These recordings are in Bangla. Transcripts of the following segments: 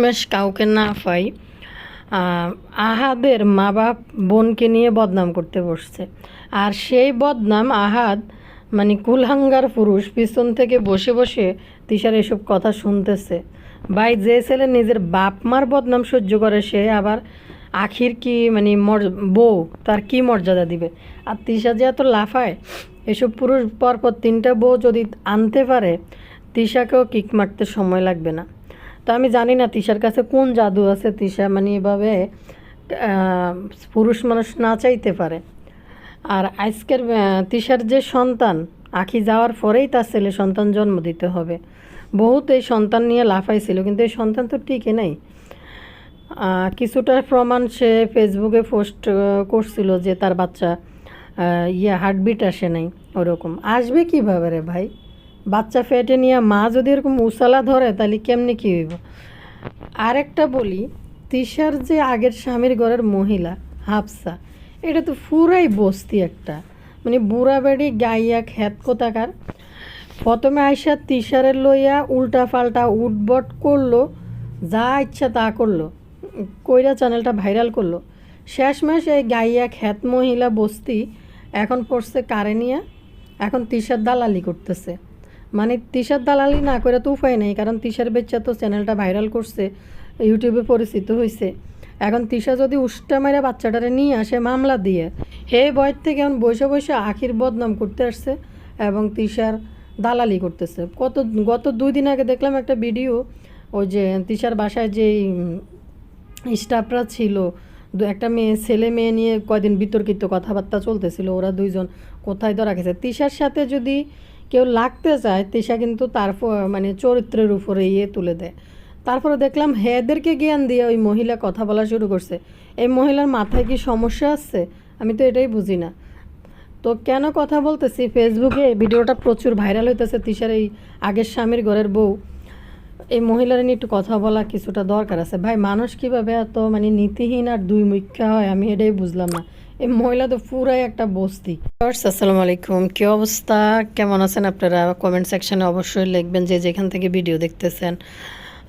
শেষমেশ কাউকে না পাই আহাদের মা বাপ বোনকে নিয়ে বদনাম করতে বসছে। আর সেই বদনাম আহাদ মানে কুলহাঙ্গার পুরুষ, পিছন থেকে বসে বসে তিশার এসব কথা শুনতেছে। ভাই, যে ছেলে নিজের বাপ মার বদনাম সহ্য করে, সে আবার আখির কি মানে মর, বউ, তার কি মর্যাদা দিবে? আর তিশা যে এত লাফায়, এসব পুরুষ পরপর তিনটা বউ যদি আনতে পারে, তিশাকেও কিক মারতে সময় লাগবে না। তো আমি জানি না তিশার কাছে কোন জাদু আছে তিশা মানে এভাবে পুরুষ মানুষ না চাইতে পারে। আর আজকের তিশার যে সন্তান, আখি যাওয়ার পরেই তার ছেলে সন্তান জন্ম দিতে হবে। বহুত এই সন্তান নিয়ে লাফাইছিল, কিন্তু এই সন্তান তো টিকে নাই। কিছুটা প্রমাণ সে ফেসবুকে পোস্ট করছিল যে তার বাচ্চা ইয়ে হার্টবিট আসে নাই, ওরকম। আসবে কীভাবে রে ভাই? বাচ্চা ফেটে নিয়ে মা যদি এরকম উসালা ধরে, তাহলে কেমনি কী হইব? আরেকটা বলি তিশার যে আগের স্বামীর ঘরের মহিলা, হাফসা, এটা তো পুরাই বস্তি একটা। মানে বুড়া বেড়ি গাইয়া খ্যাত কোথাকার। প্রথমে আইসা তিশারের লইয়া উল্টা পাল্টা উটবট করল, যা ইচ্ছা তা করল, কইরা চ্যানেলটা ভাইরাল করল। শেষমেশ এই গাইয়া খ্যাত মহিলা বস্তি এখন পড়ছে কারে নিয়ে? এখন তিশার দালালি করতেছে। মানে তিশার দালালি না করে তো উপায় নেই, কারণ তিশার বেচ্চা তো চ্যানেলটা ভাইরাল করছে, ইউটিউবে পরিচিত হয়েছে এখন তিশা যদি উষ্টা মেরে বাচ্চাটারে নিয়ে আসে মামলা দিয়ে, হে বয়ের থেকে এখন বসে বসে আখির বদনাম করতে আসছে এবং তিশার দালালি করতেছে। কত, গত দুই দিন আগে দেখলাম একটা ভিডিও, ওই যে তিশার বাসায় যে স্টাফরা ছিল একটা মেয়ে, ছেলে মেয়ে নিয়ে কয়দিন বিতর্কিত কথাবার্তা চলতেছিল, ওরা দুইজন কোথায় ধরা গেছে তিশার সাথে যদি কেউ লাগতে চায় তিশা কিন্তু তার মানে চরিত্রের উপরে ইয়ে তুলে দেয়। তারপরে দেখলাম হেদেরকে জ্ঞান দিয়ে ওই মহিলা কথা বলা শুরু করছে। এই মহিলার মাথায় কি সমস্যা আছে? আমি তো এটাই বুঝি না। তো কেন কথা বলতেছি? ফেসবুকে এই ভিডিওটা প্রচুর ভাইরাল হইতেছে তিশার এই আগের স্বামীর ঘরের বউ। এই মহিলার নিয়ে একটু কথা বলা কিছুটা দরকার আছে। ভাই, মানুষ কীভাবে এত মানে নীতিহীন আর দুই মুখ্যা হয় আমি এটাই বুঝলাম না। এই মহিলা তো পুরাই একটা বস্তি। আসসালামু আলাইকুম। কী অবস্থা? কেমন আছেন আপনারা? কমেন্ট সেকশানে অবশ্যই লিখবেন যে যেখান থেকে ভিডিও দেখতেছেন।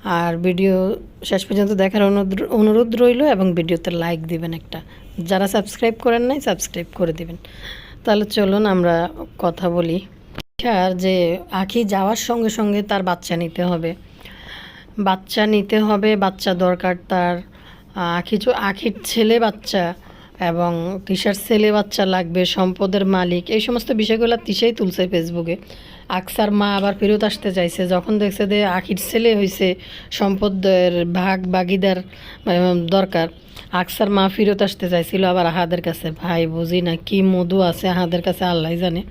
আর ভিডিও শেষ পর্যন্ত দেখার অনুরোধ- রইল এবং ভিডিওতে লাইক দিবেন একটা। যারা সাবস্ক্রাইব করেন নাই সাবস্ক্রাইব করে দিবেন। তাহলে চলুন আমরা কথা বলি। আর যে আখি যাওয়ার সঙ্গে সঙ্গে তার বাচ্চা নিতে হবে। বাচ্চা নিতে হবে, বাচ্চা দরকার তার। আখি আখির ছেলে বাচ্চা এবং তিশার ছেলে, বাচ্চা লাগবে, সম্পদের মালিক, এই সমস্ত বিষয়গুলো তিশাই তুলছে ফেসবুকে। আকসার মা আবার ফেরত আসতে চাইছে, যখন দেখছে যে আখির ছেলে হয়েছে সম্পদের ভাগ, বাগিদার দরকার। আকসার মা ফেরত আসতে চাইছিল আবার আহাদের কাছে। ভাই, বুঝি না কি মধু আছে আহাদের কাছে আল্লাহ জানে।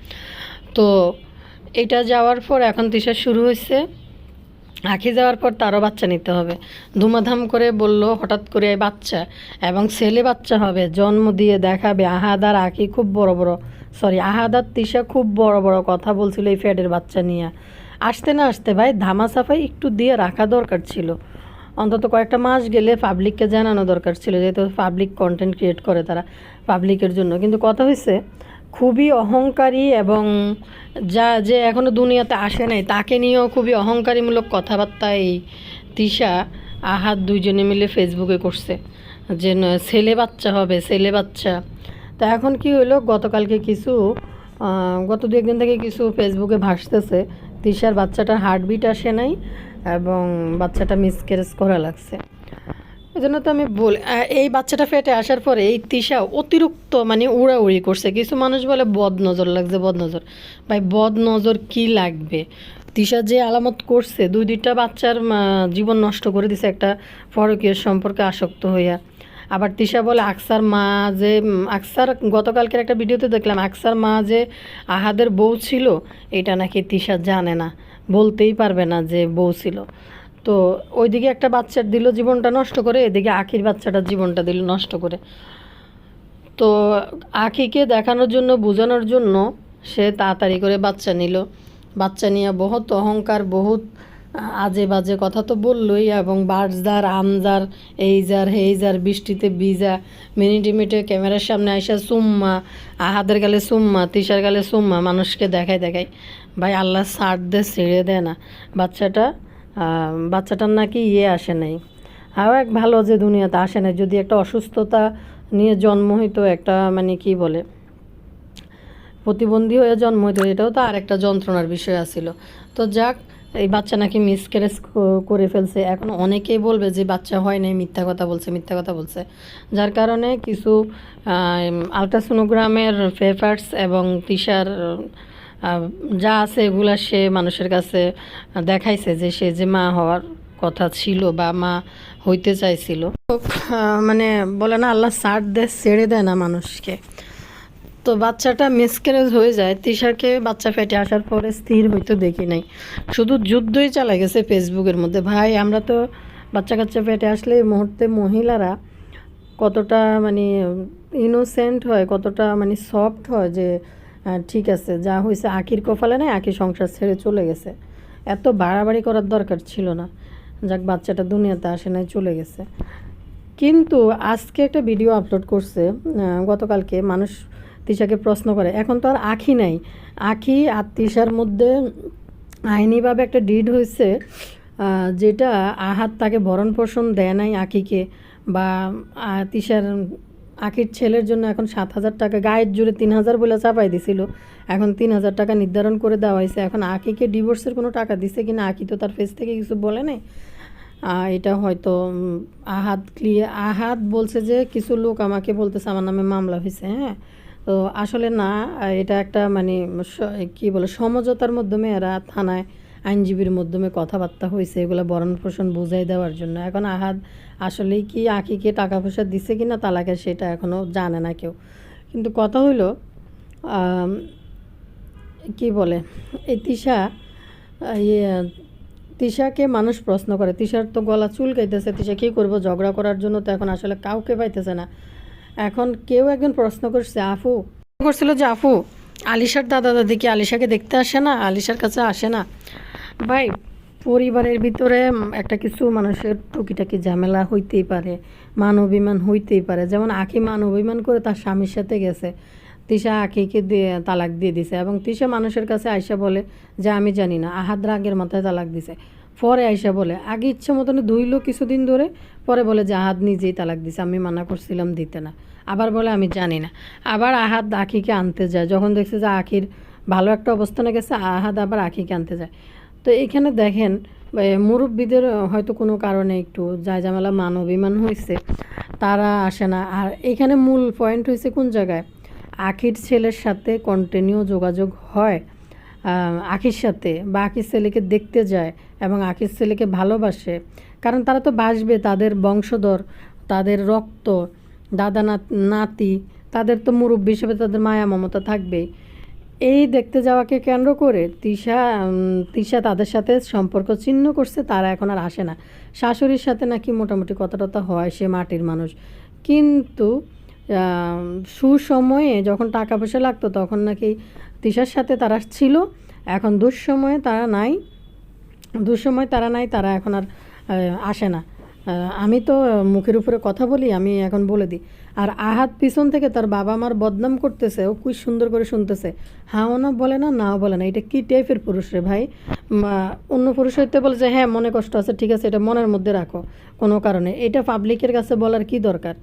তো, এটা যাওয়ার পর এখন তিশা শুরু হয়েছে আখি যাওয়ার পর তারও বাচ্চা নিতে হবে। ধুমাধাম করে বলল, হঠাৎ করে এই বাচ্চা এবং ছেলে বাচ্চা হবে। জন্ম দিয়ে দেখাবে। আহাদার আঁকি খুব বড় বড়। সরি আহাদার তিশা খুব বড় বড় কথা বলছিল এই ফ্যাডের বাচ্চা নিয়ে। আসতে না আসতে ভাই, ধামা সাফাই একটু দিয়ে রাখা দরকার ছিল। অন্তত কয়েকটা মাস গেলে পাবলিককে জানানো দরকার ছিল, যেহেতু পাবলিক কন্টেন্ট ক্রিয়েট করে তারা পাবলিকের জন্য। কিন্তু কথা হয়েছে খুবই অহংকারী এবং যা যে এখনও দুনিয়াতে আসে নাই, তাকে নিয়েও খুবই অহংকারীমূলক কথাবার্তা এই তিশা আহাত দুইজনে মিলে ফেসবুকে করছে যে ছেলে বাচ্চা হবে, ছেলে বাচ্চা। তা এখন কি হলো গতকালকে কিছু গত দু একদিন থেকে কিছু ফেসবুকে ভাসতেছে, তিশার বাচ্চাটার হার্টবিট আসে নাই এবং বাচ্চাটা মিসক্যারেজ করা লাগছে। এই জন্য তো আমি বল এই বাচ্চাটা ফেটে আসার পরে এই তিশা অতিরিক্ত মানে উড়াউড়ি করছে। কিছু মানুষ বলে বদ নজর লাগছে বদ নজর ভাই বদ নজর কি লাগবে? তিশা যে আলামত করছে, দুই দুইটা বাচ্চার জীবন নষ্ট করে দিছে একটা পরকীয় সম্পর্কে আসক্ত হইয়া। আবার তিশা বলে, আকসার মা যে, আকসার গতকালকের একটা ভিডিওতে দেখলাম, আকসার মা যে আহাদের বউ ছিল, এটা নাকি তিশা জানে না, বলতেই পারবে না যে বউ ছিল। তো ওইদিকে একটা বাচ্চার দিল জীবনটা নষ্ট করে, এদিকে আখির বাচ্চাটার জীবনটা দিল নষ্ট করে। তো আখিকে দেখানোর জন্য, বোঝানোর জন্য সে তাড়াতাড়ি করে বাচ্চা নিল। বাচ্চা নিয়ে বহুত অহংকার, বহুত আজে বাজে কথা তো বললই, এবং বার্জার, আমজার, এইজার, হেইজার, বৃষ্টিতে ভিজা, মিনিটে মিনিটে ক্যামেরার সামনে আইসা সুম্মা, আহাদের গালে সুম্মা তিসার গালে সুম্মা, মানুষকে দেখায় দেখায়, ভাই আল্লাহ সার দে, ছেড়ে দেয় না। বাচ্চাটা বাচ্চাটার নাকি ইয়ে আসে নাই। আরও এক ভালো যে দুনিয়াতে আসে না যদি একটা অসুস্থতা নিয়ে জন্ম হইতো একটা মানে কি বলে, প্রতিবন্ধী হয়ে জন্ম হইতো, এটাও তো আর একটা যন্ত্রণার বিষয় আছিল। তো যাক, এই বাচ্চা নাকি মিসক্যারেজ করে ফেলছে। এখন অনেকেই বলবে যে বাচ্চা হয় নাই, মিথ্যা কথা বলছে, মিথ্যা কথা বলছে। যার কারণে কিছু আলট্রাসোনোগ্রামের পেপার্স এবং তিসার যা আছে এগুলা সে মানুষের কাছে দেখাইছে যে সে যে মা হওয়ার কথা ছিল বা মা হইতে চাইছিল। মানে বলে না, আল্লাহ সার দেয় ছেড়ে দেয় না মানুষকে। তো বাচ্চাটা মিসক্যারেজ হয়ে যায়, তিশাকে বাচ্চা ফেটে আসার পরে স্থির হইতে দেখি নাই। শুধু যুদ্ধই চালা গেছে ফেসবুকের মধ্যে। ভাই, আমরা তো বাচ্চা কাচ্চা ফেটে আসলে এই মুহূর্তে মহিলারা কতটা মানে ইনোসেন্ট হয়, কতটা মানে সফট হয় যে ঠিক আছে, যা হয়েছে আখির কপালে নাই, আখি সংসার ছেড়ে চলে গেছে। এত বাড়াবাড়ি করার দরকার ছিল না। যাক, বাচ্চাটা দুনিয়াতে আসে নাই, চলে গেছে। কিন্তু আজকে একটা ভিডিও আপলোড করছে গতকালকে মানুষ তিশাকে প্রশ্ন করে, এখন তো আর আখি নাই। আখি আর তিশার মধ্যে আইনিভাবে একটা ডিড হয়েছে যেটা আহাত তাকে ভরণ পোষণ দেয় নাই আখিকে, বা তিশার আখির ছেলের জন্য এখন সাত হাজার টাকা গায়ের জুড়ে তিন হাজার বলে চাপাই দিছিল। এখন তিন হাজার টাকা নির্ধারণ করে দেওয়া হয়েছে। এখন আখিকে ডিভোর্সের কোনো টাকা দিছে কিনা আখি তো তার ফেস থেকে কিছু বলে নাই। আহ, এটা হয়তো আহাত ক্লিয়ার আহাদ বলছে যে কিছু লোক আমাকে বলতেছে আমার নামে মামলা হয়েছে হ্যাঁ? তো আসলে না এটা একটা মানে কি বলে সমঝোতার মাধ্যমে এরা থানায় আইনজীবীর মাধ্যমে কথাবার্তা হয়েছে, এগুলো বরণ পোষণ বুঝাই দেওয়ার জন্য। এখন আহাদ আসলেই কি আঁকিকে টাকা পয়সা দিছে কিনা তালাকে সেটা এখনও জানে না কেউ। কিন্তু কথা হইল কি বলে, এই তিশা ইয়ে তিশাকে মানুষ প্রশ্ন করে, তিশার তো গলা চুল চুলকাইতেছে, তিশা কী করব, ঝগড়া করার জন্য তো এখন আসলে কাউকে পাইতেছে না। এখন কেউ একজন প্রশ্ন করছে আফু করছিল যে আফু আলিশার দাদা দাদি কি আলিশাকে দেখতে আসে না? আলিশার কাছে আসে না? ভাই, পরিবারের ভিতরে একটা কিছু মানুষের টুকিটাকি ঝামেলা হইতেই পারে মান অভিমান হইতেই পারে। যেমন আখি মান অভিমান করে তার স্বামীর সাথে গেছে, তিশা আখিকে দিয়ে তালাক দিয়ে দিছে এবং তিশা মানুষের কাছে আয়সা বলে যে, আমি জানি না। আহাদ রাগের মাথায় তালাক দিছে। পরে আয়সা বলে, আগে ইচ্ছে মতন ধুইলো কিছুদিন ধরে। পরে বলে যে, আহাদ নিজেই তালাক দিছে, আমি মানা করছিলাম দিতে না। আবার বলে, আমি জানি না। আবার আহাদ আখিকে আনতে যায়। যখন দেখছে যে, আখির ভালো একটা অবস্থানে গেছে, আহাদ আবার আখিকে আনতে যায়। তো এখানে দেখেন মুরব্বীদের হয়তো কোনো কারণে একটু যায় ঝামেলা মান অভিমান হয়েছে, তারা আসে না। আর এখানে মূল পয়েন্ট হয়েছে কোন জায়গায়? আখির ছেলের সাথে কন্টিনিউ যোগাযোগ হয় আখির সাথে বা আখির ছেলেকে দেখতে যায় এবং আখির ছেলেকে ভালোবাসে। কারণ তারা তো বাসবে, তাদের বংশধর, তাদের রক্ত দাদা নাতি, তাদের তো মুরব্বী হিসেবে তাদের মায়া মমতা থাকবেই। এই দেখতে যাওয়াকে কেন্দ্র করে তিশা তিশা তাদের সাথে সম্পর্ক ছিন্ন করছে, তারা এখন আর আসে না। শাশুড়ির সাথে নাকি মোটামুটি কথা টথা হয়, সে মাটির মানুষ। কিন্তু সুসময়ে যখন টাকা পয়সা লাগতো, তখন নাকি তিশার সাথে তারা ছিল। এখন দুঃসময়ে তারা নাই, দুঃসময় তারা নাই, তারা এখন আর আসে না। আমি তো মুখের উপরে কথা বলি, আমি এখন বলে দিই। আর আহাত পিছন থেকে তার বাবা মার বদনাম করতেছে, ও খুব সুন্দর করে শুনতেছে। হাও না বলে না, নাও বলে না, এটা কি টাইপের পুরুষ রে ভাই? অন্য পুরুষ হইতে বলে যে হ্যাঁ মনে কষ্ট আছে, ঠিক আছে, এটা মনের মধ্যে রাখো, কোনো কারণে। এটা পাবলিকের কাছে বলার কি দরকার?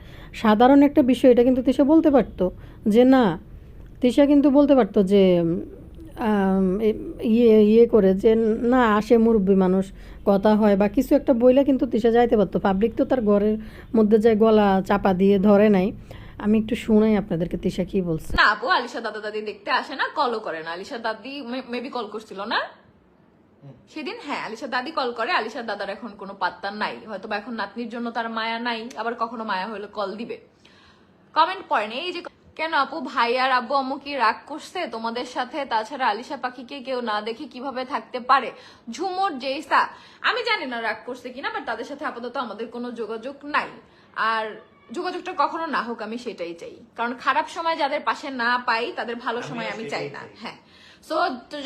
সাধারণ একটা বিষয়, এটা কিন্তু তিশা বলতে পারতো যে, না। তিশা কিন্তু বলতে পারতো যে ইয়ে ইয়ে করে যে, না, আসে মুরব্বী মানুষ কথা হয় বা কিছু একটা বইলে কিন্তু তিশা যাইতে পারতো। পাবলিক তো তার ঘরের মধ্যে যায় গলা চাপা দিয়ে ধরে নাই। আমি একটু শুনাই আপনাদেরকে তিশা কি বলছে। না আপু আলিশা দাদা দাদি দেখতে আসে না কলও করে না। আলিশা দাদি মেবি কল করছিল না? সেদিন? হ্যাঁ আলিশা দাদি কল করে। আলিশার দাদার এখন কোনো পাত্তা নাই। হয়তো বা এখন নাতনির জন্য তার মায়া নাই। আবার কখনো মায়া হলে কল দিবে। কমেন্ট করেন এই যে কেন আপু? ভাই আর আব্বু আম্মু কি রাগ করছে? তোমাদের সাথে তাছাড়া আলিশা পাখিকে কেউ না দেখে কীভাবে থাকতে পারে? ঝুমুর জেসা আমি জানি না রাগ করছে কিনা বাট তাদের সাথে আপাতত আমাদের কোনো যোগাযোগ নাই। আর যোগাযোগটা কখনো না হোক আমি সেটাই চাই। কারণ খারাপ সময় যাদের পাশে না পাই তাদের ভালো সময় আমি চাই না। হ্যাঁ। সো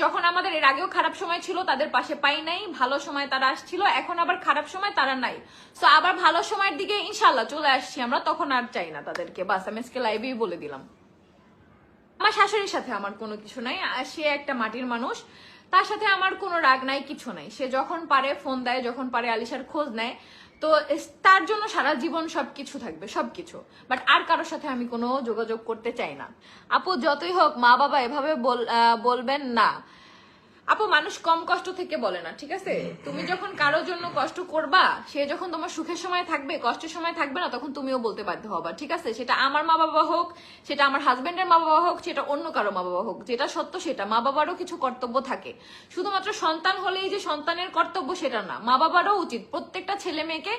যখন আমাদের এর আগেও খারাপ সময় ছিল, তাদের পাশে পাই নাই, ভালো সময় তারা আসছিল, এখন আবার খারাপ সময় তারা নাই। সো আবার ভালো সময়ের দিকে ইনশাল্লাহ চলে আসছি আমরা, তখন আর চাই না তাদেরকে। বাস, আমি আজকে লাইভেই বলে দিলাম। আমার শাশুড়ির সাথে আমার কোনো কিছু নাই সে একটা মাটির মানুষ। তার সাথে আমার কোনো রাগ নাই, কিছু নাই। সে যখন পারে ফোন দেয়, যখন পারে, আলিশার খোঁজ নেয়। তো তার জন্য সারা জীবন সবকিছু থাকবে, সবকিছু। বাট আর কারোর সাথে আমি কোনো যোগাযোগ করতে চাই না। আপু, যতই হোক মা বাবা এভাবে বলবেন না। আপু, মানুষ কম কষ্ট থেকে বলে না, ঠিক আছে? তুমি যখন কারোর জন্য কষ্ট করবা, সে যখন তোমার সুখের সময় থাকবে, কষ্টের সময় থাকবে না, তখন তুমিও বলতে বাধ্য হবা, ঠিক আছে? সেটা আমার মা বাবা হোক, সেটা আমার হাজবেন্ডের মা বাবা হোক, সেটা অন্য কারও মা বাবা হোক, যেটা সত্য সেটা, মা বাবারও কিছু কর্তব্য থাকে। শুধুমাত্র সন্তান হলেই যে সন্তানের কর্তব্য সেটা না, মা বাবারও উচিত প্রত্যেকটা ছেলে মেয়েকে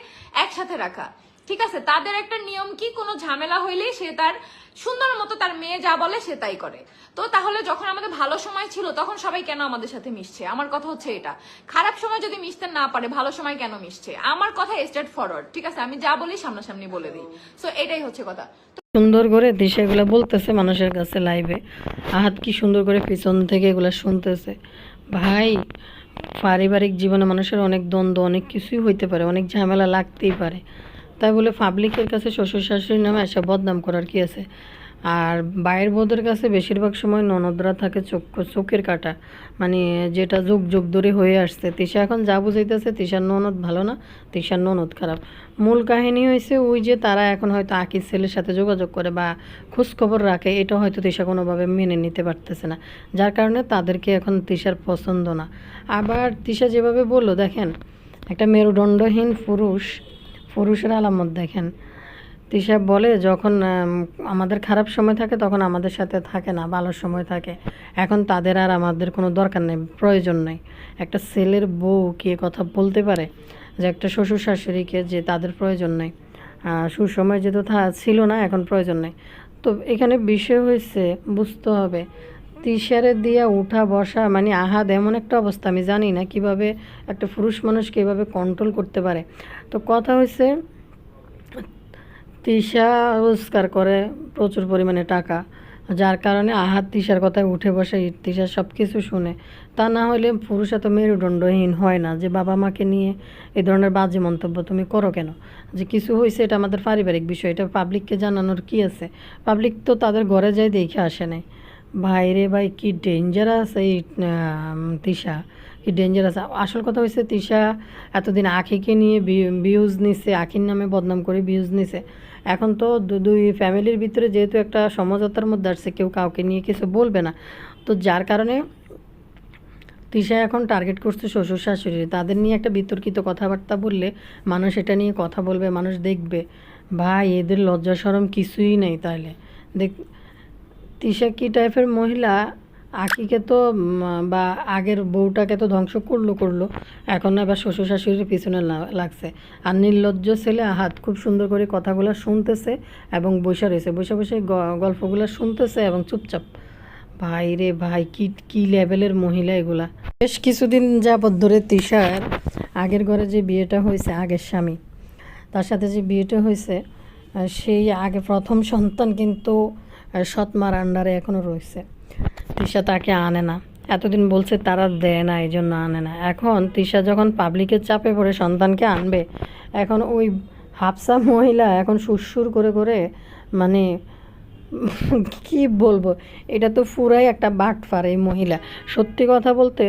একসাথে রাখা। ঠিক আছে, তাদের একটা নিয়ম কি? কোনো ঝামেলা হইলেই সে তার সুন্দর মতো তার মেয়ে যা বলে সে তাই করে। তো তাহলে যখন আমাদের ভালো সময় ছিল, তখন সবাই কেন আমাদের সাথে মিশছে? আমার কথা হচ্ছে এটা। খারাপ সময় যদি মিশতে না পারে, ভালো সময় কেন মিশছে? আমার কথা স্ট্রেট ফরওয়ার্ড ঠিক আছে? আমি যা বলি সামনাসামনি বলে দিই। সো এটাই হচ্ছে কথা। সুন্দর করে দিশা এগুলো বলতেছে মানুষের কাছে লাইভে আহাত কি সুন্দর করে পিছন থেকে এগুলো শুনতেছে। ভাই, পারিবারিক জীবনে মানুষের অনেক দ্বন্দ্ব, অনেক কিছুই হইতে পারে, অনেক ঝামেলা লাগতেই পারে। তাই বলে পাবলিকের কাছে শ্বশুর শাশুড়ির নামে এসে বদনাম করার কি আছে? আর বাইরের বোধের কাছে বেশিরভাগ সময় ননদরা থাকে চোখ, চোখের কাটা। মানে যেটা যুগ যুগ ধরে হয়ে আসছে। তিশা এখন যা বুঝাইতেছে, তিশার ননদ ভালো না, তিশার ননদ খারাপ। মূল কাহিনী হয়েছে ওই যে তারা এখন হয়তো আকির ছেলের সাথে যোগাযোগ করে বা খোঁজখবর রাখে, এটা হয়তো তিশা কোনোভাবে মেনে নিতে পারতেছে না। যার কারণে তাদেরকে এখন তিশার পছন্দ না। আবার তিশা যেভাবে বলল, দেখেন, একটা মেরুদণ্ডহীন পুরুষ পুরুষের আলামত দেখেন। তিশা বলে, যখন আমাদের খারাপ সময় থাকে, তখন আমাদের সাথে থাকে না, ভালো সময় থাকে। এখন তাদের আর আমাদের কোনো দরকার নেই, প্রয়োজন নেই। একটা ছেলের বউ কি কথা বলতে পারে? যে একটা শ্বশুর শাশুড়িকে যে তাদের প্রয়োজন নেই। সুসময় যেহেতু ছিল না, এখন প্রয়োজন নেই। তো এখানে বিষয় হয়েছে বুঝতে হবে তিশারে দিয়া উঠা, বসা মানে আহাদ এমন একটা অবস্থা, আমি জানি না কীভাবে একটা পুরুষ মানুষকে এভাবে কন্ট্রোল করতে পারে। তো কথা হয়েছে তিশা রোজগার করে প্রচুর পরিমাণে টাকা, যার কারণে আহাত তিশার কথায় উঠে বসে, তিশা সব কিছু শুনে। তা না হলে পুরুষ এত মেরুদণ্ডহীন হয় না যে বাবা মাকে নিয়ে এই ধরনের বাজে মন্তব্য তুমি করো কেন? যে কিছু হয়েছে এটা আমাদের পারিবারিক বিষয়, এটা পাবলিককে জানানোর কি আছে? পাবলিক তো তাদের ঘরে যাই দেখে আসে নাই। ভাই রে ভাই, কি ডেঞ্জারাস এই তিশা? কি ডেঞ্জারাস আসল কথা হয়েছে তিশা এতদিন আখিকে নিয়ে ভিউজ নিছে, আখির নামে বদনাম করে ভিউজ নিছে। এখন তো দুই ফ্যামিলির ভিতরে যেহেতু একটা সমঝোতার মধ্যে আসছে, কেউ কাউকে নিয়ে কিছু বলবে না। তো যার কারণে তিশা এখন টার্গেট করছে শ্বশুর শাশুড়ি। তাদের নিয়ে একটা বিতর্কিত কথাবার্তা বললে মানুষ এটা নিয়ে কথা বলবে, মানুষ দেখবে। ভাই, এদের লজ্জা সরম কিছুই নেই তাহলে দেখ তিশা কি টাইপের মহিলা? আকিকে তো বা আগের বউটাকে তো ধ্বংস করল করল, এখন আবার শ্বশুর শাশুড়ির পিছনে লাগছে। আর নির্লজ্জ ছেলে হাত খুব সুন্দর করে কথাগুলো শুনতেছে এবং বসে রয়েছে। বসে বসে গল্পগুলো শুনতেছে এবং চুপচাপ। ভাই রে ভাই, কি কি লেভেলের মহিলা এগুলা? বেশ কিছুদিন যাবৎ ধরে তিশার আগের ঘরে যে বিয়েটা হয়েছে, আগের স্বামী, তার সাথে যে বিয়েটা হয়েছে সেই আগে প্রথম সন্তান কিন্তু সৎমার আন্ডারে এখনও রয়েছে। তিশা তাকে আনে না। এতদিন বলছে তারা দেয় না এই জন্য আনে না। এখন তিশা যখন পাবলিকের চাপে পড়ে সন্তানকে আনবে, এখন ওই হাফসা মহিলা এখন সুরসুর করে করে মানে কি বলব? এটা তো পুরাই একটা বাটফার এই মহিলা। সত্যি কথা বলতে,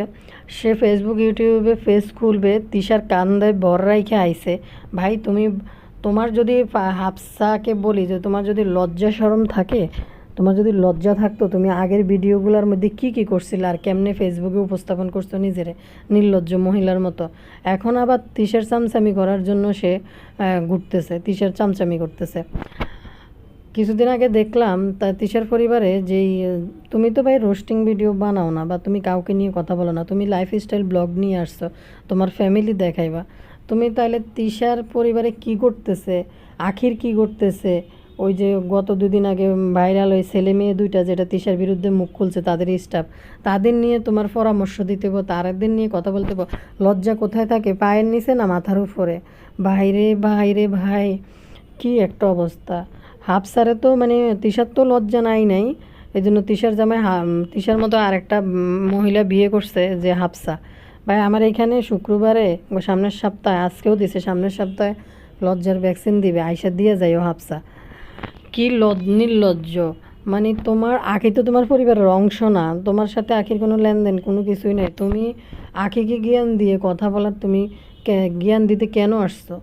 সে ফেসবুক ইউটিউবে ফেস খুলবে, তিশার কান্দায় বর রাইখে আইসে ভাই, তুমি, তোমার যদি হাফসাকে বলি যে তোমার যদি লজ্জা সরম থাকে তোমার যদি লজ্জা থাকতো, তুমি আগের ভিডিওগুলোর মধ্যে কি কি করছিলে আর কেমনে ফেসবুকে উপস্থাপন করছ নিজেরে? নির্লজ্জ মহিলার মতো। এখন আবার তিশার চামচামি করার জন্য সে ঘুরতেছে তিশার চামচামি করতেছে। কিছুদিন আগে দেখলাম, তা তিশার পরিবারে যেই, তুমি তো ভাই রোস্টিং ভিডিও বানাও না বা তুমি কাউকে নিয়ে কথা বলো না, তুমি লাইফস্টাইল ব্লগ নিয়ে আসছো, তোমার ফ্যামিলি দেখাইবা। তুমি তাহলে তিশার পরিবারে কি করতেছে? আখির কি করতেছে? ওই যে গত দুদিন আগে ভাইরাল ওই ছেলে মেয়ে দুইটা যেটা তিশার বিরুদ্ধে মুখ খুলছে তাদের স্টাফ তাদের নিয়ে তোমার পরামর্শ দিতে হব তাদের নিয়ে কথা বলতে লজ্জা কোথায় থাকে? পায়ের নিচে না মাথার উপরে? ভাইরে ভাইরে ভাই কি একটা অবস্থা। হাফসারে তো মানে তিশার তো লজ্জা নাই নাই এই জন্য তিশার জামাই তিশার মতো আরেকটা উম, মহিলা বিয়ে করছে যে হাফসা ভাই আমার এখানে শুক্রবারে সামনের সপ্তাহে আজকেও দিছে সামনের সপ্তাহে লজ্জার ভ্যাকসিন দিবে আইসা দিয়ে যাই ও হাফসা কি লজ নির্লজ্জ? মানে তোমার আখি তো তোমার পরিবারের অংশ না। তোমার সাথে আখির কোনো লেনদেন কোনো কিছুই নেই। তুমি আখিকে জ্ঞান দিয়ে কথা বলার তুমি জ্ঞান দিতে কেন আসছো?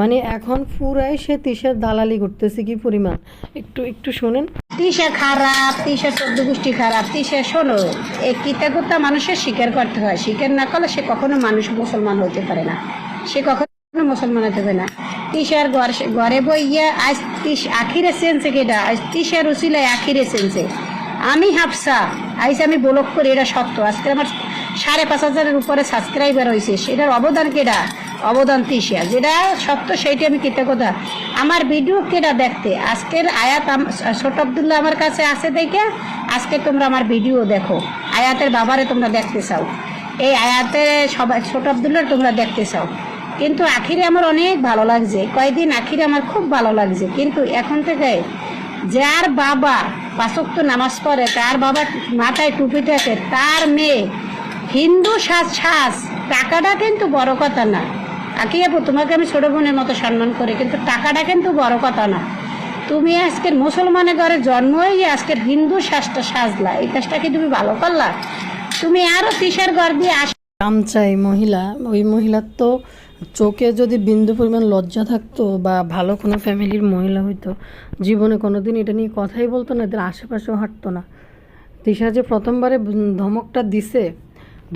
মানে এখন পুরাই সে তিশার দালালি করতেছে কি পরিমাণ? একটু একটু শোনেন। তিসা খারাপ তিসা চোদ্দ গোষ্ঠী খারাপ। তিসা শোনো এই কৃতজ্ঞতা মানুষের স্বীকার করতে হয়। স্বীকার না করলে সে কখনো মানুষ মুসলমান হতে পারে না। সে কখনো মুসলমান হতে পারে না। তিসার ঘর ঘরে বইয়া আজ আখিরে সেন্সে কেটা আজ তিসার আখিরে সেন্সে আমি হাফসা। আইস আমি বলক করি, এটা সত্য। আজকে আমার সাড়ে পাঁচ হাজারের উপরে সাবস্ক্রাইবার হয়েছে সেটার অবদান কেটা অবদান তিসা যেটা সত্য সেইটা আমি কৃতজ্ঞতা আমার ভিডিও কেটা দেখতে? আজকের আয়াত ছোট আবদুল্লাহ আমার কাছে আছে দেখে আজকে তোমরা আমার ভিডিও দেখো। আয়াতের বাবারে তোমরা দেখতে চাও। এই আয়াতে সবাই ছোট আবদুল্লাহ তোমরা দেখতে চাও। কিন্তু আখিরে আমার অনেক ভালো লাগছে। কয়েকদিন আখিরে আমার খুব ভালো লাগছে। কিন্তু এখন থেকে যার বাবা পাঁচক্ত নামাজ পড়ে, তার বাবা মাথায় টুপি থাকে তার মেয়ে হিন্দু সাজ সাজ, টাকাটা কিন্তু বড় কথা না। আকি আপু, তোমাকে আমি ছোট বোনের মতো সম্মান করি, কিন্তু টাকাটা কিন্তু বড় কথা না। তুমি আজকের মুসলমানের ঘরে জন্ম হয়ে আজকের হিন্দু সাজটা সাজলা, এই কাজটা কি তুমি ভালো করলা? তুমি আরও তিসার ঘর দিয়ে আস চাই মহিলা, ওই মহিলার তো চোখে যদি বিন্দু পরিমাণ লজ্জা থাকতো বা ভালো কোনো ফ্যামিলির মহিলা হইতো, জীবনে কোনোদিন এটা নিয়ে কথাই বলতো না, এদের আশেপাশেও হাঁটতো না। তিশা যে প্রথমবারে ধমকটা দিছে,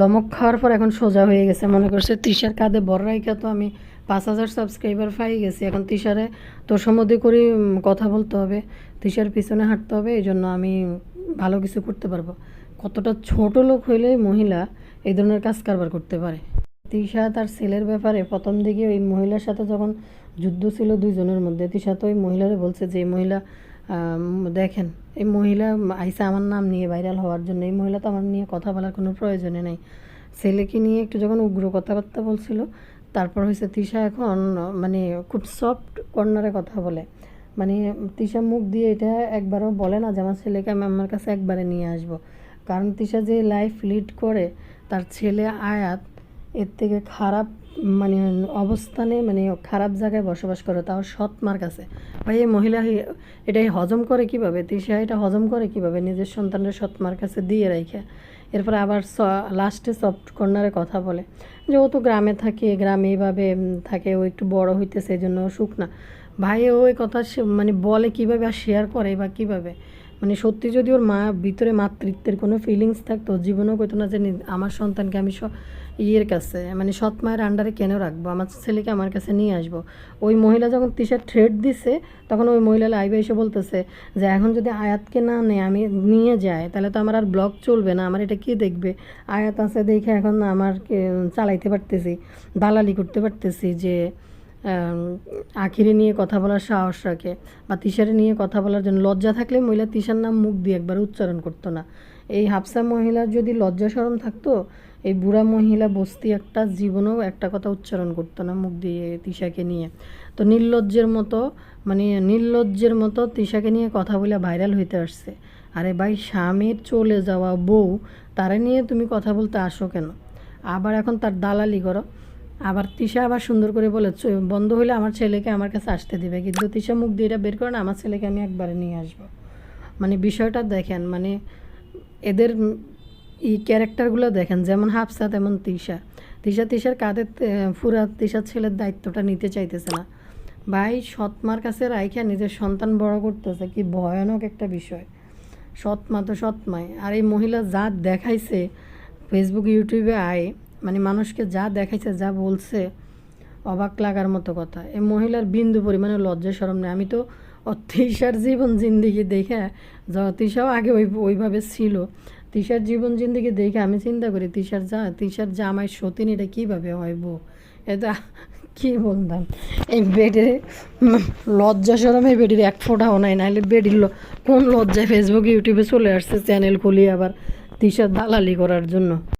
ধমক খাওয়ার পর এখন সোজা হয়ে গেছে। মনে করছে, তিশার কাঁধে বড় রাইকা তো আমি পাঁচ হাজার সাবস্ক্রাইবার পাই গেছি, এখন তিশারে তোর সম্বন্ধে করে কথা বলতে হবে। তিশার পিছনে হাঁটতে হবে, এই জন্য আমি ভালো কিছু করতে পারব। কতটা ছোট লোক হইলে মহিলা এই ধরনের কাজ কারবার করতে পারে। তিশা তার ছেলের ব্যাপারে প্রথম দিকে ওই মহিলার সাথে যখন যুদ্ধ ছিল দুইজনের মধ্যে, তিশা তো ওই মহিলারে বলছে যে মহিলা দেখেন, এই মহিলা আইসা আমার নাম নিয়ে ভাইরাল হওয়ার জন্য, এই মহিলা তো আমার নিয়ে কথা বলার কোনো প্রয়োজনে নেই। ছেলেকে নিয়ে একটু যখন উগ্র কথাবার্তা বলছিল, তারপর হয়েছে তিশা এখন মানে খুব সফট কর্নারে কথা বলে। মানে তিশা মুখ দিয়ে এটা একবারও বলে না যে, আমার ছেলেকে আমি আমার কাছে একবারে নিয়ে আসব। কারণ তিশা যে লাইফ লিড করে, তার ছেলে আয়াত এর থেকে খারাপ মানে অবস্থানে মানে খারাপ জায়গায় বসবাস করে, তাও সৎ মার কাছে ভাই, এই মহিলা এটাই হজম করে কীভাবে? তিশা এটা হজম করে কীভাবে? নিজের সন্তানের সৎ মার কাছে দিয়ে রাখে এরপরে আবার লাস্টে সফট কর্নারে কথা বলে। যে ও তো গ্রামে থাকে, গ্রামে এইভাবে থাকে, ও একটু বড় হইতে সেই জন্য সুখ না। ভাই, ও এই কথা মানে বলে কীভাবে আর শেয়ার করে বা কীভাবে? মানে সত্যি যদি ওর মা ভিতরে মাতৃত্বের কোনো ফিলিংস থাকতো, জীবনেও কইতো না যে আমার সন্তানকে আমি ইয়ের কাছে মানে সৎ মায়ের আন্ডারে কেন রাখব? আমার ছেলেকে আমার কাছে নিয়ে আসব। ওই মহিলা যখন তিশার থ্রেড দিছে, তখন ওই মহিলা লাইভে এসে বলতেছে যে, এখন যদি আয়াতকে না নেয়, আমি নিয়ে যাই, তাহলে তো আমার আর ব্লগ চলবে না। আমার এটা কি দেখবে? আয়াত আছে দেখে এখন আমার চালাইতে পারতেছি, দালালি করতে পারতেছি যে আখিরে নিয়ে কথা বলার সাহস রাখে বা তিশারে নিয়ে কথা বলার জন্য। লজ্জা থাকলে মহিলা তিশার নাম মুখ দিয়ে একবার উচ্চারণ করতো না। এই হাফসা মহিলার যদি লজ্জা সরম থাকতো এই বুড়া মহিলা বস্তি একটা জীবনেও একটা কথা উচ্চারণ করতো না মুখ দিয়ে তিশাকে নিয়ে। তো নির্লজ্জের মতো মানে নির্লজ্জের মতো তিশাকে নিয়ে কথা বলে ভাইরাল হইতে আসছে। আরে ভাই, স্বামীর চলে যাওয়া বউ, তারা নিয়ে তুমি কথা বলতে আসো কেন? আবার এখন তার দালালি করো। আবার তিশা আবার সুন্দর করে বলে বন্ধ হলে আমার ছেলেকে আমার কাছে আসতে দিবে। কিন্তু তিশা মুখ দিয়ে এটা বের করে না, আমার ছেলেকে আমি একবারে নিয়ে আসব। মানে বিষয়টা দেখেন মানে এদের এই ক্যারেক্টারগুলো দেখেন, যেমন হাফসা, তেমন তিশা। তিশা তিশার কাঁধে পুরা তিশার ছেলের দায়িত্বটা নিতে চাইতেছে না। ভাই, সৎমার কাছে রাইখা নিজের সন্তান বড় করতেছে, কি ভয়ানক একটা বিষয়। সৎ মা তো সৎ মাই আর এই মহিলা যা দেখাইছে ফেসবুক ইউটিউবে আয় মানে মানুষকে যা দেখাইছে, যা বলছে, অবাক লাগার মতো কথা। এই মহিলার বিন্দু পরিমাণে লজ্জা সরম নেই। আমি তো তিশার জীবন জিন্দিগি দেখে তিশাও আগে ওই, ওইভাবে ছিল। তিশার জীবন জিন্দিগি দেখে আমি চিন্তা করি, তিশার যা, তিশার জামাই সতীন এটা কীভাবে হয় বউ এটা কি বলতাম? এই বেডের লজ্জা সরম এই বেডির এক ফোটাও নাই, নাহলে বেডির কোন লজ্জায় ফেসবুক ইউটিউবে চলে আসছে চ্যানেল খুলি আবার তিশার দালালি করার জন্য।